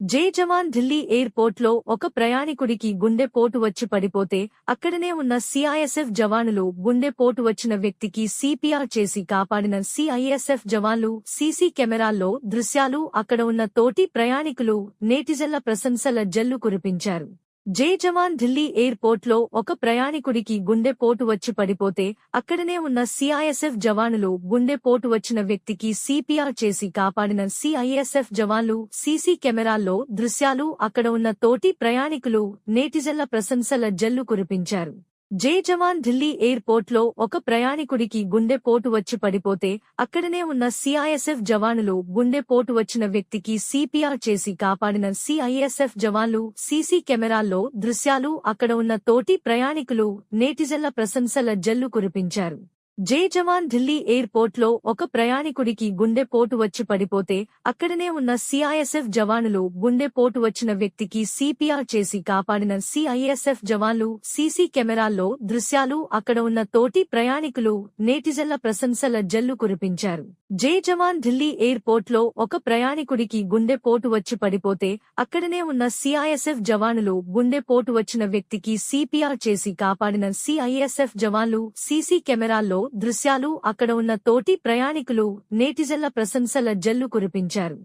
జై జవాన్ ఢిల్లీ ఎయిర్పోర్ట్లో ఒక ప్రయాణికుడికి గుండెపోటు వచ్చి పడిపోతే అక్కడనే ఉన్న సిఐఎస్ఎఫ్ జవానులు గుండెపోటు వచ్చిన వ్యక్తికి సిపిఆర్ చేసి కాపాడిన సిఐఎస్ఎఫ్ జవాన్లు సీసీ కెమెరాల్లో దృశ్యాలు అక్కడ ఉన్న తోటి ప్రయాణికులు నేటిజన్ల ప్రశంసల జల్లు కురిపించారు. జై జవాన్ ఢిల్లీ ఎయిర్పోర్ట్లో ఒక ప్రయాణికుడికి గుండెపోటు వచ్చి పడిపోతే అక్కడనే ఉన్న సిఐఎస్ఎఫ్ జవానులు గుండెపోటు వచ్చిన వ్యక్తికి సిపిఆర్ చేసి కాపాడిన సిఐఎస్ఎఫ్ జవాన్లు సీసీ కెమెరాల్లో దృశ్యాలు అక్కడ ఉన్న తోటి ప్రయాణికులు నేటిజన్ల ప్రశంసల జల్లు కురిపించారు. జై జవాన్ ఢిల్లీ ఎయిర్పోర్ట్లో ఒక ప్రయాణికుడికి గుండెపోటు వచ్చి పడిపోతే అక్కడనే ఉన్న సిఐఎస్ఎఫ్ జవానులు గుండెపోటు వచ్చిన వ్యక్తికి సిపిఆర్ చేసి కాపాడిన సిఐఎస్ఎఫ్ జవాన్లు సీసీ కెమెరాల్లో దృశ్యాలు అక్కడ ఉన్న తోటి ప్రయాణికులు నేటిజన్ల ప్రశంసల జల్లు కురిపించారు. జై జవాన్ ఢిల్లీ ఎయిర్పోర్ట్లో ఒక ప్రయాణికుడికి గుండెపోటు వచ్చి పడిపోతే అక్కడనే ఉన్న సిఐఎస్ఎఫ్ జవానులు గుండెపోటు వచ్చిన వ్యక్తికి సిపిఆర్ చేసి కాపాడిన సిఐఎస్ఎఫ్ జవాన్లు సీసీ కెమెరాల్లో దృశ్యాలు అక్కడ ఉన్న తోటి ప్రయాణికులు నేటిజన్ల ప్రశంసల జల్లు కురిపించారు. జై జవాన్ ఢిల్లీ ఎయిర్పోర్ట్లో ఒక ప్రయాణికుడికి గుండెపోటు వచ్చి పడిపోతే అక్కడనే ఉన్న సిఐఎస్ఎఫ్ జవానులు గుండెపోటు వచ్చిన వ్యక్తికి సిపిఆర్ చేసి కాపాడిన సిఐఎస్ఎఫ్ జవాన్లు సీసీ కెమెరాల్లో దృశ్యాలు అక్కడ ఉన్న తోటి ప్రయాణికులు నేటిజన్ల ప్రశంసల జల్లు కురిపించారు.